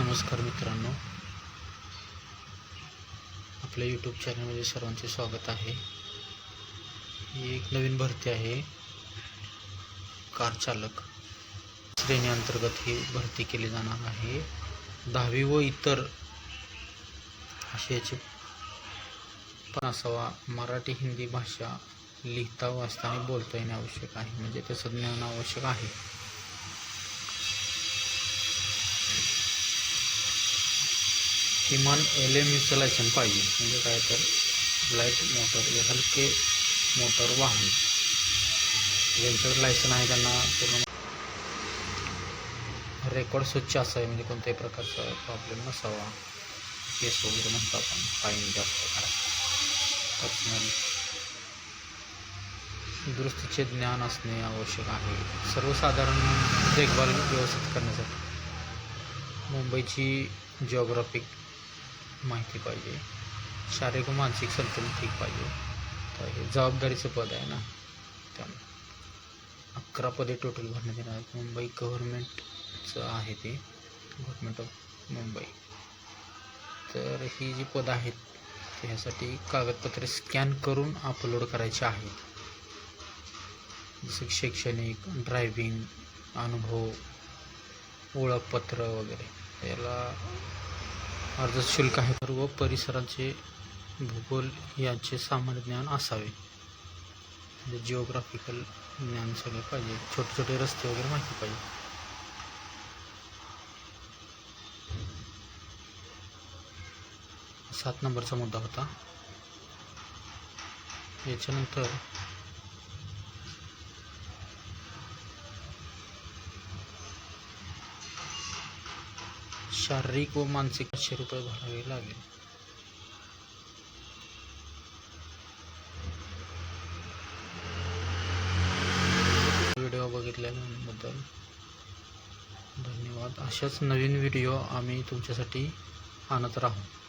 नमस्कार मित्रांनो. आपल्या यूट्यूब चॅनलमध्ये सर्वांचे स्वागत आहे. ही एक नवीन भरती आहे. कार चालक. श्रेणी अंतर्गत ही भरती केली जाणार आहे. दहावी व इतर भाषेचे पासावा मराठी हिंदी भाषा लिहिता वाचता आणि बोलता येणे आवश्यक आहे. म्हणजे त्याचं ज्ञान आवश्यक आहे. किमान एल एम इन्स्टॉलेशन लायसन पाहिजे. म्हणजे काय तर लाइट मोटर हे हलके मोटर वाहन. ज्यांच्याकडे लायसन आहे त्यांना पूर्ण रेकॉर्ड स्वच्छ असावे म्हणजे कोणत्याही प्रकारचा प्रॉब्लेम नसावा. केस वगैरे म्हणतो आपण फाईन जास्त करा. पर्सनल दुरुस्तीचे ज्ञान असणे आवश्यक आहे. सर्वसाधारण देखभाल व्यवस्थित करण्यासाठी मुंबईची जिओग्राफिक माहिती पाहिजे. शारीरिक व मानसिक संतुलन ठीक पाहिजे. तर हे जबाबदारीचं पद आहे ना. त्यामुळे अकरा पदे टोटल भरण्यात येणार आहेत. मुंबई गव्हर्नमेंटचं आहे ते. Government of Mumbai. तर ही जी पदं आहेत ह्यासाठी कागदपत्रे स्कॅन करून अपलोड करायची आहेत. जसं की शैक्षणिक ड्रायव्हिंग अनुभव ओळखपत्र वगैरे. याला अर्ज शुल्क आहे. सर्व परिसराचे भूगोल यांचे सामान्य ज्ञान असावे. म्हणजे जिओग्राफिकल ज्ञान सगळे पाहिजे. छोटे छोटे रस्ते वगैरे माहिती पाहिजे. सात नंबरचा मुद्दा होता. याच्यानंतर शारीरिक व मानसिक पाचशे रुपये भरावे लागेल. व्हिडिओ बघितल्याबद्दल धन्यवाद. अशाच नवीन व्हिडिओ आम्ही तुमच्यासाठी आणत राहू.